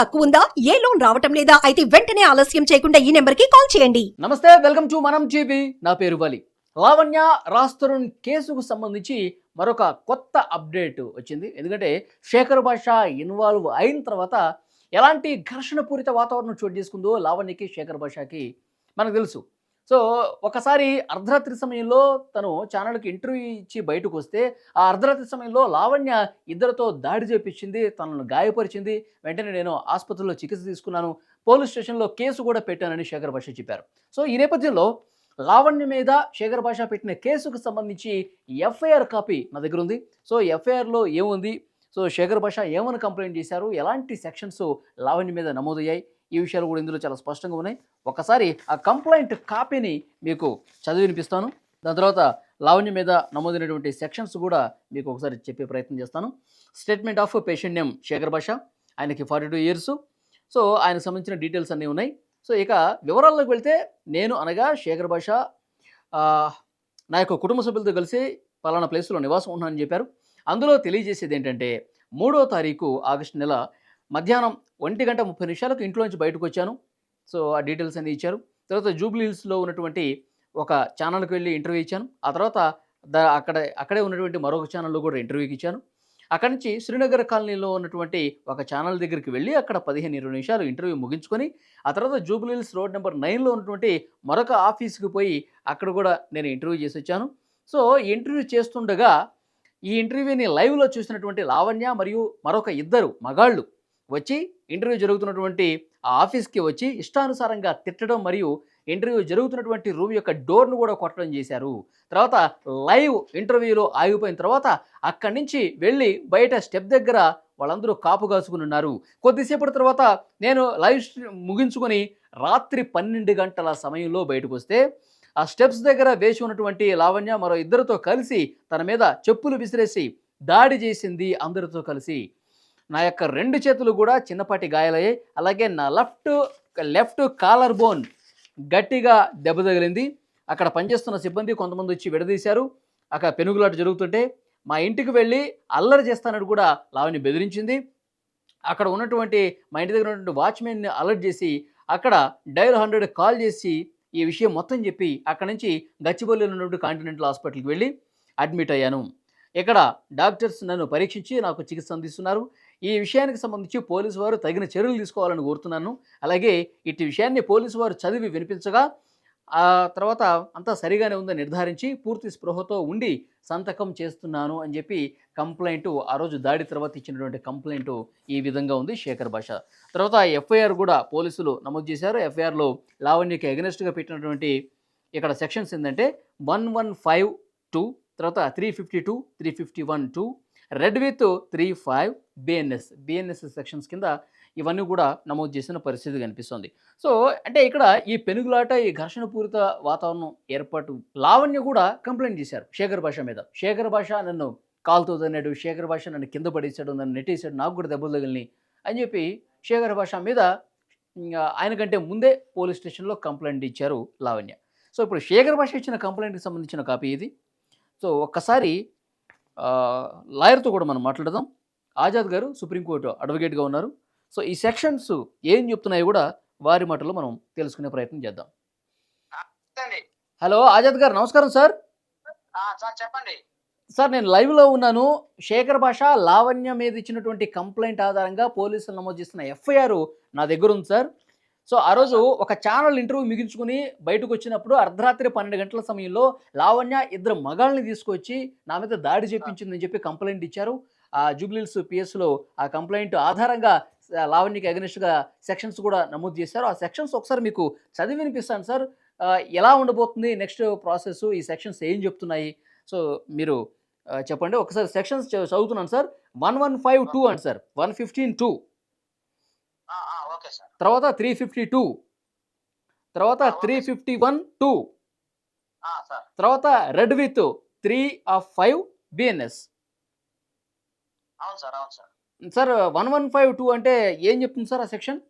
తక్కువ ఉందా ఏ లోన్ రావటం లేదా? అయితే వెంటనే ఆలస్యం చేయకుండా ఈ నెంబర్కి కాల్ చేయండి. నమస్తే వెల్కమ్ టు మనం టీవీ. నా పేరు బలి లావణ్య రాస్తరుణ్ కేసుకు సంబంధించి మరొక కొత్త అప్డేట్ వచ్చింది. ఎందుకంటే శేఖర్ భాష ఇన్వాల్వ్ అయిన తర్వాత ఎలాంటి ఘర్షణ పూరిత వాతావరణం చోటు చేసుకుందో లావణ్యకి శేఖర్ భాషకి మనకు తెలుసు. సో ఒకసారి అర్ధరాత్రి సమయంలో తను ఛానల్కి ఇంటర్వ్యూ ఇచ్చి బయటకు వస్తే ఆ అర్ధరాత్రి సమయంలో లావణ్య ఇద్దరితో దాడి చేపించింది తనను గాయపరిచింది. వెంటనే నేను ఆసుపత్రిలో చికిత్స తీసుకున్నాను. పోలీస్ స్టేషన్లో కేసు కూడా పెట్టానని శేఖర్ భాష చెప్పారు. సో ఈ నేపథ్యంలో లావణ్య మీద శేఖర్ భాష పెట్టిన కేసుకు సంబంధించి ఎఫ్ఐఆర్ కాపీ నా దగ్గర ఉంది. సో ఎఫ్ఐఆర్లో ఏముంది? సో శేఖర్ భాష ఏమని కంప్లైంట్ చేశారు? ఎలాంటి సెక్షన్స్ లావణ్య మీద నమోదయ్యాయి? ఈ విషయాలు కూడా ఇందులో చాలా స్పష్టంగా ఉన్నాయి. ఒకసారి ఆ కంప్లైంట్ కాపీని మీకు చదివి వినిపిస్తాను. దాని తర్వాత లావణ్య మీద నమోదైనటువంటి సెక్షన్స్ కూడా మీకు ఒకసారి చెప్పే ప్రయత్నం చేస్తాను. Statement of patient name Shekhar Basha ఆయనకి ఫార్టీ టూ ఇయర్స్ సో ఆయనకు సంబంధించిన డీటెయిల్స్ అన్నీ ఉన్నాయి. సో ఇక వివరాల్లోకి వెళ్తే నేను అనగా శేఖర్ భాష నా యొక్క కుటుంబ సభ్యులతో కలిసి పలానా ప్లేస్లో నివాసం ఉన్నానని చెప్పారు. అందులో తెలియజేసేది ఏంటంటే మూడో తారీఖు ఆగస్టు నెల మధ్యాహ్నం ఒంటి గంట ముప్పై నిమిషాలకు ఇంట్లో నుంచి బయటకు వచ్చాను. సో ఆ డీటెయిల్స్ అన్ని ఇచ్చారు. తర్వాత జూబ్లీ హిల్స్లో ఉన్నటువంటి ఒక ఛానల్కి వెళ్ళి ఇంటర్వ్యూ ఇచ్చాను. ఆ తర్వాత దా అక్కడ అక్కడే ఉన్నటువంటి మరొక ఛానల్లో కూడా ఇంటర్వ్యూకి ఇచ్చాను. అక్కడి నుంచి శ్రీనగర్ కాలనీలో ఉన్నటువంటి ఒక ఛానల్ దగ్గరికి వెళ్ళి అక్కడ పదిహేను ఇరవై నిమిషాలు ఇంటర్వ్యూ ముగించుకొని ఆ తర్వాత జూబ్లీ హిల్స్ రోడ్ నెంబర్ నైన్లో ఉన్నటువంటి మరొక ఆఫీస్కి పోయి అక్కడ కూడా నేను ఇంటర్వ్యూ చేసి వచ్చాను. సో ఇంటర్వ్యూ చేస్తుండగా ఈ ఇంటర్వ్యూని లైవ్లో చూసినటువంటి లావణ్య మరియు మరొక ఇద్దరు మగాళ్ళు వచ్చి ఇంటర్వ్యూ జరుగుతున్నటువంటి ఆ ఆఫీస్కి వచ్చి ఇష్టానుసారంగా తిట్టడం మరియు ఇంటర్వ్యూ జరుగుతున్నటువంటి రూమ్ యొక్క డోర్ను కూడా కొట్టడం చేశారు. తర్వాత లైవ్ ఇంటర్వ్యూలో ఆగిపోయిన తర్వాత అక్కడి నుంచి వెళ్ళి బయట స్టెప్ దగ్గర వాళ్ళందరూ కాపు కాసుకుని ఉన్నారు. కొద్దిసేపటి తర్వాత నేను లైవ్ ముగించుకొని రాత్రి పన్నెండు గంటల సమయంలో బయటకు వస్తే ఆ స్టెప్స్ దగ్గర వేసి ఉన్నటువంటి లావణ్య మరో ఇద్దరితో కలిసి తన మీద చెప్పులు విసిరేసి దాడి చేసింది అందరితో కలిసి. నా యొక్క రెండు చేతులు కూడా చిన్నపాటి గాయాలయ్యాయి. అలాగే నా లెఫ్ట్ లెఫ్ట్ కాలర్ బోన్ గట్టిగా దెబ్బ తగిలింది. అక్కడ పనిచేస్తున్న సిబ్బంది కొంతమంది వచ్చి విడదీశారు. అక్కడ పెనుగులాట జరుగుతుంటే మా ఇంటికి వెళ్ళి అల్లరి చేస్తానని కూడా లావణ్య బెదిరించింది. అక్కడ ఉన్నటువంటి మా ఇంటి దగ్గర ఉన్నటువంటి వాచ్మెన్ని అలర్ట్ చేసి అక్కడ డైల్ హండ్రెడ్ కాల్ చేసి ఈ విషయం మొత్తం చెప్పి అక్కడ నుంచి గచ్చిబౌలిలో ఉన్నటువంటి కాంటినెంటల్ హాస్పిటల్కి వెళ్ళి అడ్మిట్ అయ్యాను. ఇక్కడ డాక్టర్స్ నన్ను పరీక్షించి నాకు చికిత్స అందిస్తున్నారు. ఈ విషయానికి సంబంధించి పోలీసు వారు తగిన చర్యలు తీసుకోవాలని కోరుతున్నాను. అలాగే ఇటు విషయాన్ని పోలీసు వారు చదివి వినిపించగా ఆ తర్వాత అంతా సరిగానే ఉందని నిర్ధారించి పూర్తి స్పృహతో ఉండి సంతకం చేస్తున్నాను అని చెప్పి కంప్లైంట్ ఆ రోజు దాడి తర్వాత ఇచ్చినటువంటి కంప్లైంట్ ఈ విధంగా ఉంది శేఖర్ భాష. తర్వాత ఎఫ్ఐఆర్ కూడా పోలీసులు నమోదు చేశారు. ఎఫ్ఐఆర్లో లావణ్యకి అగెనెస్ట్గా పెట్టినటువంటి ఇక్కడ సెక్షన్స్ ఏంటంటే వన్ వన్ ఫైవ్ టూ తర్వాత three fifty two three fifty one two read with three five BNS BNS sections కింద ఇవన్నీ కూడా నమోదు చేసిన పరిస్థితి కనిపిస్తుంది. సో అంటే ఇక్కడ ఈ పెనుగులాట ఈ ఘర్షణ పూరిత వాతావరణం ఏర్పాటు లావణ్య కూడా కంప్లైంట్ చేశారు శేఖర్ భాష మీద. శేఖర్ భాష నన్ను కాలుతో తన్నాడు శేఖర్ భాష నన్ను కింద పడేశాడు నన్ను నెట్టేశాడు నాకు కూడా దెబ్బలు తగిలినాయి అని చెప్పి శేఖర్ భాష మీద ఇంకా ఆయన కంటే ముందే పోలీస్ స్టేషన్లో కంప్లైంట్ ఇచ్చారు లావణ్య. సో ఇప్పుడు శేఖర్ భాష ఇచ్చిన కంప్లైంట్కి సంబంధించిన కాపీ ఇది సో ఒక్కసారి లాయర్తో కూడా మనం మాట్లాడదాం. ఆజాద్ గారు సుప్రీంకోర్టు అడ్వకేట్గా ఉన్నారు. సో ఈ సెక్షన్స్ ఏం చెప్తున్నాయో కూడా వారి మాటలో మనం తెలుసుకునే ప్రయత్నం చేద్దాం. హలో ఆజాద్ గారు నమస్కారం సార్. చెప్పండి. సార్ నేను లైవ్లో ఉన్నాను. శేఖర్ భాష లావణ్య మీద ఇచ్చినటువంటి కంప్లైంట్ ఆధారంగా పోలీసులు నమోదు చేస్తున్న ఎఫ్ఐఆర్ నా దగ్గర ఉంది సార్. సో ఆ రోజు ఒక ఛానల్ ఇంటర్వ్యూ మిగించుకుని బయటకు వచ్చినప్పుడు అర్ధరాత్రి పన్నెండు గంటల సమయంలో లావణ్య ఇద్దరు మగాళ్ళని తీసుకొచ్చి నా మీద దాడి చేపించిందని చెప్పి కంప్లైంట్ ఇచ్చారు. ఆ జూబ్లీల్స్ పిఎస్లో ఆ కంప్లైంట్ ఆధారంగా లావణ్యకి అగనిస్ట్గా సెక్షన్స్ కూడా నమోదు చేశారు. ఆ సెక్షన్స్ ఒకసారి మీకు చదివి వినిపిస్తాను సార్. ఎలా ఉండబోతుంది నెక్స్ట్ ప్రాసెస్ ఈ సెక్షన్స్ ఏం చెప్తున్నాయి? సో మీరు చెప్పండి. ఒకసారి సెక్షన్స్ చదువుతున్నాను sir. One one five two అండి సార్. One fifteen two. తర్వాత త్రీ ఫిఫ్టీ టూ తర్వాత త్రీ. ఫిఫ్టీ వన్ టూ ఆ, సార్. తర్వాత read with three of five BNS అవును సార్ అవును sir. Sir one one five two అంటే ఏం చెప్తుంది సార్ ఆ సెక్షన్?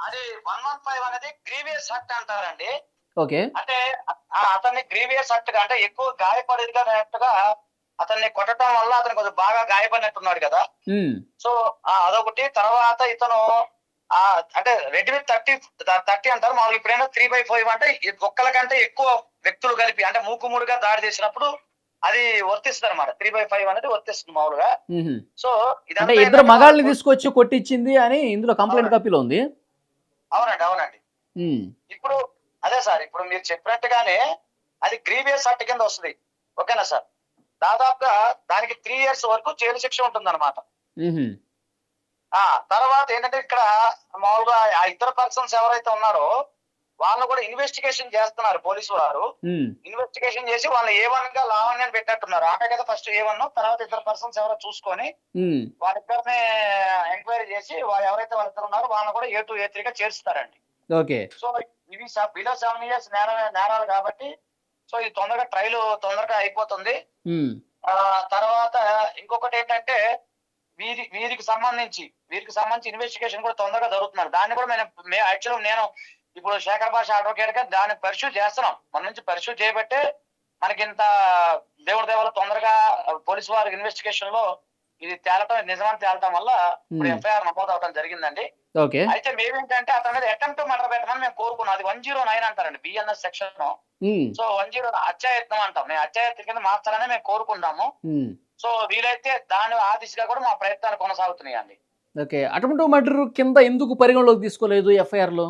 అది వన్ వన్ ఫైవ్ అనేది గ్రీవియస్ హట్ అంటారండి. ఓకే. అంటే అతన్ని గ్రీవియస్ హట్గా అంటే ఎక్కువ గాయపడేదిగా అతన్ని కొట్టడం వల్ల అతను కొంచెం బాగా గాయపడినట్టున్నాడు కదా. సో అదొకటి. తర్వాత ఇతను అంటే రెడ్ విత్ థర్టీ థర్టీ అంటారు. మామూలుగా ఇప్పుడైనా త్రీ బై ఫైవ్ అంటే ఒక్కల కంటే ఎక్కువ వ్యక్తులు కలిపి అంటే మూకుముడిగా దాడి చేసినప్పుడు అది వర్తిస్తుంది అనమాట త్రీ బై ఫైవ్ అనేది వర్తిస్తుంది మామూలుగా. మ్మ్. సో ఇదంతా అంటే ఇద్దరు మగాళ్ళని తీసుకొచ్చి కొట్టించింది అని ఇందులో కంప్లైంట్ కాపీలో ఉంది. అవునండి అవునండి. ఇప్పుడు అదే సార్ ఇప్పుడు మీరు చెప్పినట్టుగానే అది గ్రీవియస్ యాక్ట్ కింద వస్తుంది. ఓకేనా సార్? దాదాపుగా దానికి త్రీ ఇయర్స్ వరకు జైలు శిక్ష ఉంటుంది అనమాట. ఆ తర్వాత ఏంటంటే ఇక్కడ మామూలుగా ఆ ఇతర పర్సన్స్ ఎవరైతే ఉన్నారో వాళ్ళని కూడా ఇన్వెస్టిగేషన్ చేస్తున్నారు పోలీసు వారు. ఇన్వెస్టిగేషన్ చేసి వాళ్ళని ఏ వన్గా లావణ్యాన్ని పెట్టినట్టున్నారు ఆమె కదా ఫస్ట్ ఏ వన్ తర్వాత ఇతర పర్సన్స్ ఎవరో చూసుకొని. వాళ్ళిద్దరిని ఎంక్వైరీ చేసి వాళ్ళు ఎవరైతే వాళ్ళిద్దరు ఉన్నారో వాళ్ళని కూడా ఏ టూ ఏ త్రీగా చేరుస్తారండి ఓకే సో ఇవి బిలో సెవెన్ ఇయర్స్ నేర నేరాలు కాబట్టి సో ఇది తొందరగా ట్రైల్ తొందరగా అయిపోతుంది. ఆ తర్వాత ఇంకొకటి ఏంటంటే వీరి వీరికి సంబంధించి వీరికి సంబంధించి ఇన్వెస్టిగేషన్ కూడా తొందరగా జరుగుతున్నారు. దాన్ని కూడా నేను యాక్చువల్ నేను ఇప్పుడు శేఖర్ భాష అడ్వకేట్గా దాన్ని పరిశూ చేస్తున్నాం. మన నుంచి పరిశూ చేయబట్టే మనకి ఇంత దేవుడి దేవాల తొందరగా పోలీసు వారి ఇన్వెస్టిగేషన్లో ఇది తేలటం నిజమని తేలటం వల్ల ఇప్పుడు మ్మ్. ఎఫ్ఐఆర్ నమోదు అవడం జరిగిందండి అయితే మేమేంటంటే అతని మీద అటెంప్ట్ మర్డర్ పెట్టమని మేము కోరుకున్నాం. అది వన్ జీరో నైన్ అంటారండి బిఎన్ఎస్ సెక్షన్ మ్మ్. సో వన్ జీరో అత్యాయత్నం అంటాం. మేము అత్యాయత్నం కింద మార్చాలని మేము కోరుకున్నాము మ్మ్. సో వీలైతే దాని ఆ దిశగా కూడా మా ప్రయత్నాలు కొనసాగుతున్నాయి అండి ఓకే. అటెంప్ట్ మర్డర్ కింద ఎందుకు పరిగణలోకి తీసుకోలేదు ఎఫ్ఐఆర్లో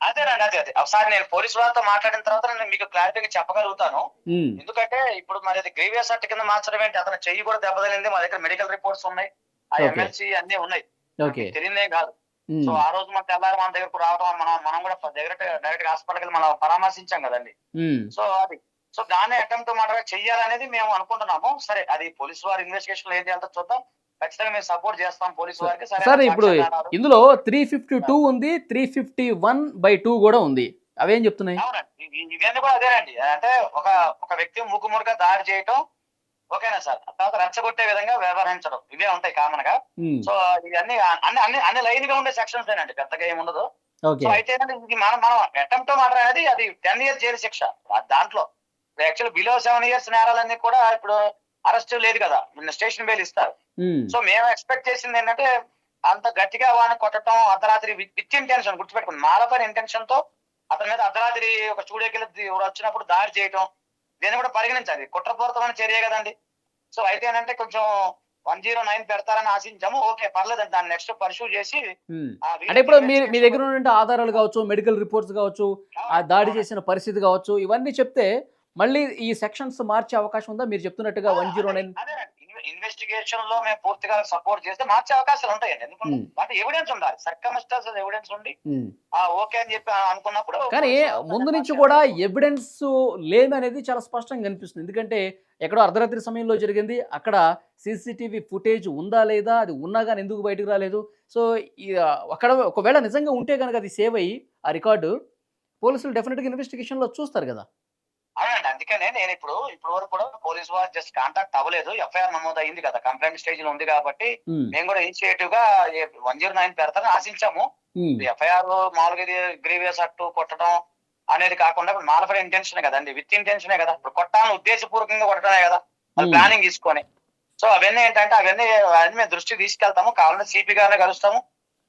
అదేనండి అదే అదే. ఒకసారి నేను పోలీసు వారితో మాట్లాడిన తర్వాత నేను మీకు క్లారిటీగా చెప్పగలుగుతాను. ఎందుకంటే ఇప్పుడు మరి అది గ్రీవియస్ యాక్ట్ కింద మార్చడం ఏంటి అతను చెయ్యి కూడా దెబ్బతలింది మా దగ్గర మెడికల్ రిపోర్ట్స్ ఉన్నాయి. ఆ. ఎమ్మెల్సీ అన్ని ఉన్నాయి. తెలియదే కాదు. సో ఆ రోజు మన తెల్లారి మన దగ్గరకు రావడం మనం మనం కూడా డైరెక్ట్ డైరెక్ట్ హాస్పిటల్కి మనం పరామర్శించాం కదండి. సో అది సో దాన్ని అటెంప్ట్ మర్డర్ చెయ్యాలనేది మేము అనుకుంటున్నాము. సరే అది పోలీసు వారి ఇన్వెస్టిగేషన్లో ఏం చేయాలో చూద్దాం. ఖచ్చితంగా మేము సపోర్ట్ చేస్తాం పోలీసు వారికి. సార్ ఇప్పుడు ఇందులో త్రీ ఫిఫ్టీ టూ ఉంది three fifty one by two కూడా ఉంది. అవేం చెప్తున్నాయి? ఇవన్నీ కూడా అదేనండి అంటే ఒక ఒక వ్యక్తి మూకుమురుగా దాడి చేయటం ఓకేనా సార్? తర్వాత రెచ్చగొట్టే విధంగా వ్యవహరించడం. ఇవే ఉంటాయి కామన్గా. సో ఇవన్నీ అన్ని అన్ని అన్ని లైన్గా ఉండే సెక్షన్స్ ఏనండి. పెద్దగా ఏమి ఉండదు. సో అయితే మనం మనం అటెంప్ట్ మర్డర్ అనేది అది టెన్ ఇయర్స్ జైలు శిక్ష. దాంట్లో యాక్చువల్ బిలో సెవెన్ ఇయర్స్ నేరాలన్నీ కూడా ఇప్పుడు అరెస్ట్ లేదు కదా. స్టేషన్ బెయిల్ ఇస్తారు. సో మేము ఎక్స్పెక్ట్ చేసింది ఏంటంటే అంత గట్టిగా వాడిని కొట్టడం అర్ధరాత్రి విత్ ఇంటెన్షన్ గుర్తుపెట్టుకుని మాలపైన ఇంటెన్షన్తో అతని మీద అర్ధరాత్రి ఒక స్టూడియోకి వచ్చినప్పుడు దాడి చేయటం దీన్ని కూడా పరిగణించాలి. కుట్రపూరితమైన చర్య కదండి. సో అయితే ఏంటంటే కొంచెం వన్ జీరో నైన్ పెడతారని ఆశించాము. ఓకే పర్లేదండి. దాన్ని నెక్స్ట్ పర్సూ చేసి. ఆ అంటే ఇప్పుడు మీ మీ దగ్గర ఉన్న ఆధారాలు కావచ్చు మెడికల్ రిపోర్ట్స్ కావచ్చు ఆ దాడి చేసిన పరిస్థితి కావచ్చు ఇవన్నీ చెప్తే మళ్ళీ ఈ సెక్షన్స్ మార్చే అవకాశం ఉందా? మీరు చెప్తున్నట్టుగా వన్ జీరో నైన్ ఇన్వెస్టిగేషన్లో మేము పూర్తిగా సపోర్ట్ చేస్తే మార్చే అవకాశాలు ఉంటాయండి. ఎందుకంటే. అంటే ఎవిడెన్స్ ఉండాలి. సర్కమిస్టర్స్ ఎవిడెన్స్ ఉండి ఆ ఓకే అని చెప్పి అనుకున్నప్పుడు కానీ ముందు నుంచి కూడా ఎవిడెన్స్ లేదనేది చాలా స్పష్టంగా కనిపిస్తుంది. ఎందుకంటే ఎక్కడో అర్ధరాత్రి సమయంలో జరిగింది. అక్కడ సీసీటీవీ ఫుటేజ్ ఉందా లేదా? అది ఉన్నా కానీ ఎందుకు బయటకు రాలేదు? సో అక్కడ ఒకవేళ నిజంగా ఉంటే కనుక అది సేవ్ అయ్యి ఆ రికార్డు పోలీసులు డెఫినెట్గా ఇన్వెస్టిగేషన్లో చూస్తారు కదా. అందుకనే నేను ఇప్పుడు ఇప్పుడు వరకు కూడా పోలీస్ వారు జస్ట్ కాంటాక్ట్ అవ్వలేదు. ఎఫ్ఐఆర్ నమోదు అయింది కదా. కంప్లైంట్ స్టేజ్లో ఉంది కాబట్టి మేము కూడా ఇనిషియేటివ్గా వన్ జీరో నైన్ పెడతారని ఆశించాము. ఉమ్, ఎఫ్ఐఆర్ మామూలుగా ఇది గ్రీవియస్ అట్టు కొట్టడం అనేది కాకుండా మాలఫైడ్ ఇంటెన్షన్ కదండి విత్ ఇంటెన్షనే కదా ఇప్పుడు కొట్టాలని ఉద్దేశపూర్వకంగా కొట్టడమే కదా. Hmm. ప్లానింగ్ తీసుకొని. సో అవన్నీ ఏంటంటే అవన్నీ అవన్నీ మేము దృష్టికి తీసుకెళ్తాము. కావాలంటే సిపి గారిని కలుస్తాము.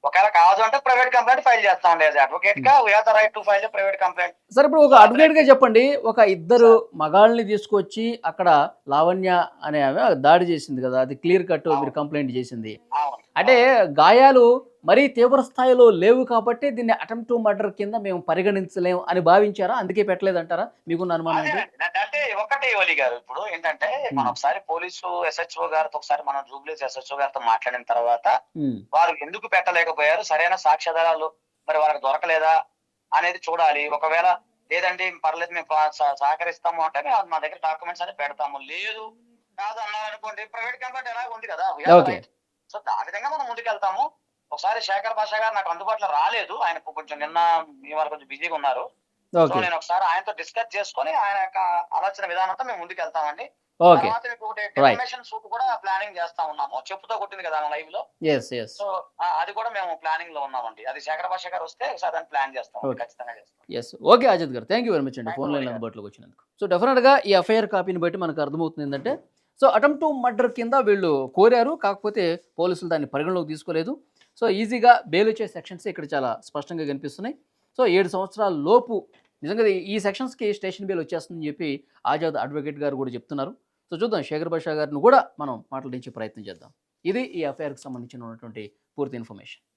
ఒకవేళ కాదు అంటే ప్రైవేట్ కంప్లైంట్ ఫైల్ చేస్తామండి as అడ్వకేట్గా we the right to file private complaint సరే ఇప్పుడు ఒక అడ్వకేట్గా చెప్పండి. ఒక ఇద్దరు మగాళ్ళని తీసుకొచ్చి అక్కడ లావణ్య అనే ఆమె దాడి చేసింది కదా. అది క్లియర్ కట్ మీరు కంప్లైంట్ చేసింది. అంటే గాయాలు మరీ తీవ్ర స్థాయిలో లేవు కాబట్టి దీన్ని అటెంప్ట్ మర్డర్ కింద మేము పరిగణించలేము అని భావించారా? అందుకే పెట్టలేదంటారా? మీకున్న అనుమానం ఒకటే ఓలి గారు. ఇప్పుడు ఏంటంటే మనం ఒకసారి పోలీసు ఎస్హెచ్ఓ గారితో ఒకసారి మనం జూబ్లీస్ ఎస్హెచ్ఓ గారితో మాట్లాడిన తర్వాత వారు ఎందుకు పెట్టలేకపోయారు? సరైన సాక్ష్యాధారాలు మరి వాళ్ళకి దొరకలేదా అనేది చూడాలి. ఒకవేళ లేదండి పర్లేదు మేము సహకరిస్తాము అంటే మా దగ్గర డాక్యుమెంట్స్ అని పెడతాము. లేదు కాదు అన్నాం అనుకోండి ప్రైవేట్ కంప్లైంట్ ఎలా ఉంది కదా. సో ఆ విధంగా మనం ముందుకెళ్తాము. ఒకసారి శేఖర్ భాష గారు నాకు అందుబాటులో రాలేదు. ఆయన కొంచెం నిన్న ఇవాళ కొంచెం బిజీగా ఉన్నారు. సో నేను ఒకసారి ఆయనతో డిస్కస్ చేసుకొని ఆయన యొక్క ఆలోచన విధానంతో మేము ముందుకు వెళ్తామండి ఓకే కూడా ప్లానింగ్ చేస్తా ఉన్నాము. చెప్పుతో కొట్టింది కదా లైవ్లో. సో అది కూడా మేము ప్లానింగ్లో ఉన్నామండి. అది శేఖర భాష గారు వస్తే ఒకసారి దాన్ని ప్లాన్ చేస్తాం. ఖచ్చితంగా చేస్తాం. ఎస్ ఓకే అజిత్ గారు. థ్యాంక్ యూ వెరీ మచ్ అండి. ఫోన్ లైన్ అందుబాటులోకి వచ్చినందుకు. సో డెఫినెట్గా ఈ ఎఫ్ఐఆర్ కాపీని బట్టి మనకు అర్థమవుతుంది ఏంటంటే సో అటెంప్ట్ మర్డర్ కింద వీళ్ళు కోరారు. కాకపోతే పోలీసులు దాన్ని పరిగణలోకి తీసుకోలేదు. సో ఈజీగా బెయిల్ వచ్చే సెక్షన్స్ ఇక్కడ చాలా స్పష్టంగా కనిపిస్తున్నాయి. సో ఏడు సంవత్సరాల లోపు నిజంగా ఈ- సెక్షన్స్కి స్టేషన్ బిల్ వచ్చేస్తుందని చెప్పి ఆజాద్ అడ్వకేట్ గారు కూడా చెప్తున్నారు. సో చూద్దాం శేఖర్ బాషా గారిని కూడా మనం మాట్లాడించే ప్రయత్నం చేద్దాం. ఇది ఈ ఎఫ్ఐఆర్కి సంబంధించిన ఉన్నటువంటి పూర్తి ఇన్ఫర్మేషన్.